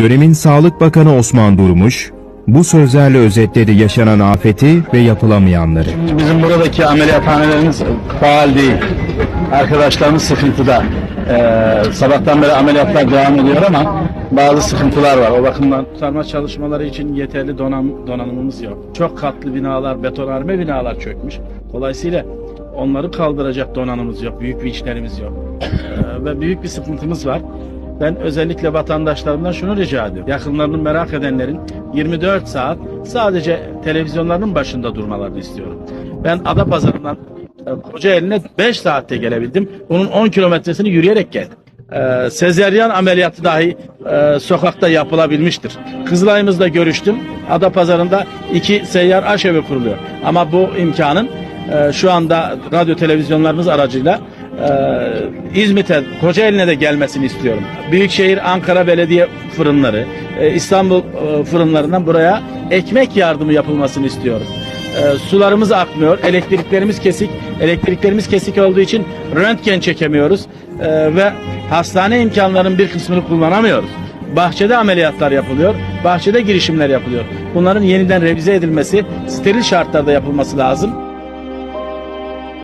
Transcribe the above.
Dönemin Sağlık Bakanı Osman Durmuş, bu sözlerle özetledi yaşanan afeti ve yapılamayanları. Bizim buradaki ameliyathanelerimiz faal değil. Arkadaşlarımız sıkıntıda. Ee, sabahtan beri ameliyatlar devam ediyor ama bazı sıkıntılar var. O bakımdan kurtarma çalışmaları için yeterli donanım, donanımımız yok. Çok katlı binalar, betonarme binalar çökmüş. Dolayısıyla onları kaldıracak donanımımız yok. Büyük bir işlerimiz yok. Ee, ve büyük bir sıkıntımız var. Ben özellikle vatandaşlarımdan şunu rica ediyorum. Yakınlarını merak edenlerin 24 saat sadece televizyonlarının başında durmalarını istiyorum. Ben Adapazarı'ndan e, Kocaeli'ne 5 saatte gelebildim. Bunun 10 kilometresini yürüyerek geldim. Ee, sezeryan ameliyatı dahi e, sokakta yapılabilmiştir. Kızılay'ımızla görüştüm. Adapazarı'nda iki seyyar aşevi kuruluyor. Ama bu imkanın e, şu anda radyo televizyonlarımız aracıyla e, İzmit'e, Kocaeli'ne de gelmesini istiyorum. Büyükşehir Ankara Belediye fırınları, e, İstanbul e, fırınlarından buraya ekmek yardımı yapılmasını istiyorum. E, sularımız akmıyor, elektriklerimiz kesik. Elektriklerimiz kesik olduğu için röntgen çekemiyoruz ve hastane imkanlarının bir kısmını kullanamıyoruz. Bahçede ameliyatlar yapılıyor, bahçede girişimler yapılıyor. Bunların yeniden revize edilmesi, steril şartlarda yapılması lazım.